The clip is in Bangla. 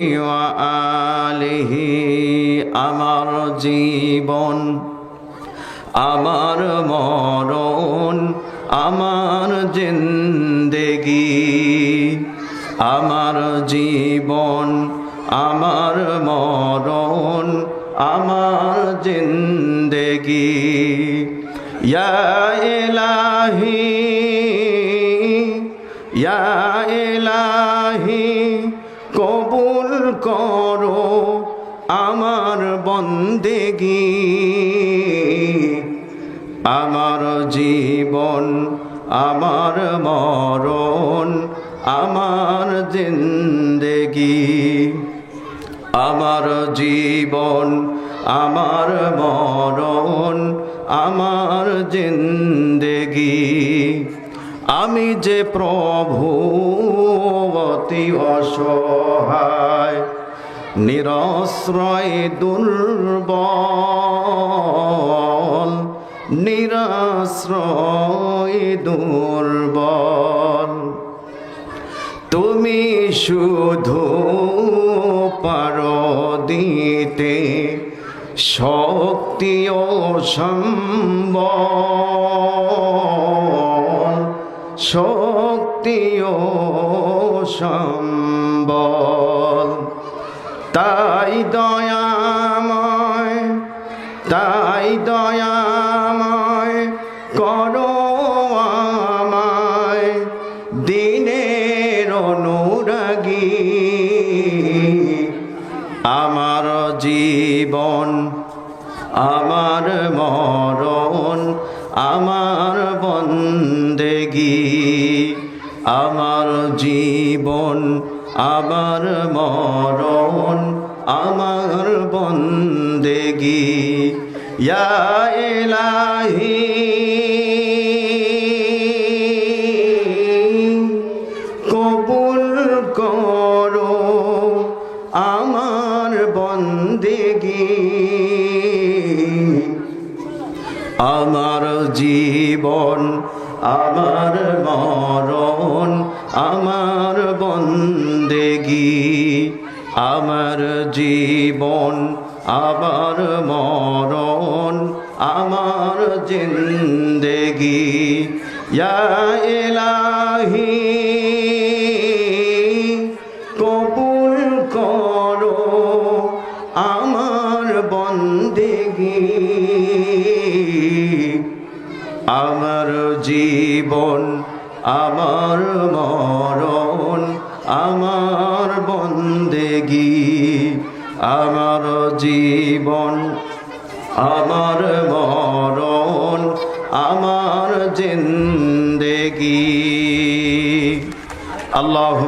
আলিহি আমার জীবন, আমার মরণ, আমার জিন্দেগি, আমার জীবন, আমার মরণ, আমার জিন্দেগি। ইয়া ইলাহি, ইয়া কবুল করো আমার বন্দেগি। আমার জীবন, আমার মরণ, আমার জিন্দেগি। আমার জীবন, আমার মরণ, আমার জিন্দেগি। আমি যে প্রভু, অতি অসহায়, নিরশ্রয়, দুর্বল, নিরাশ্রয়, দুর্বল। তুমি শুধু পার দিতে শক্তি ও সম্বল শক্তি ও সম্বল। তাই দয়াময় তাই দয়াময় করো আমায় দিনের অনুরাগী। আমার জীবন, আমার মরণ আমার বন্দেগি আমার জীবন আমার মরণ আমার বন্দেগি। ইয়া কবুল করো। আমার জীবন, আমার মরণ, আমার বন্দেগি, আমার জীবন, আমার মরণ, আমার জিন্দেগি। ইলাহি, কবুল করো আমার বন্দেগি। আমার জীবন আমার মরণ আমার বন্দেগি আমার জীবন আমার মরণ আমার জিন্দেগি। আল্লাহ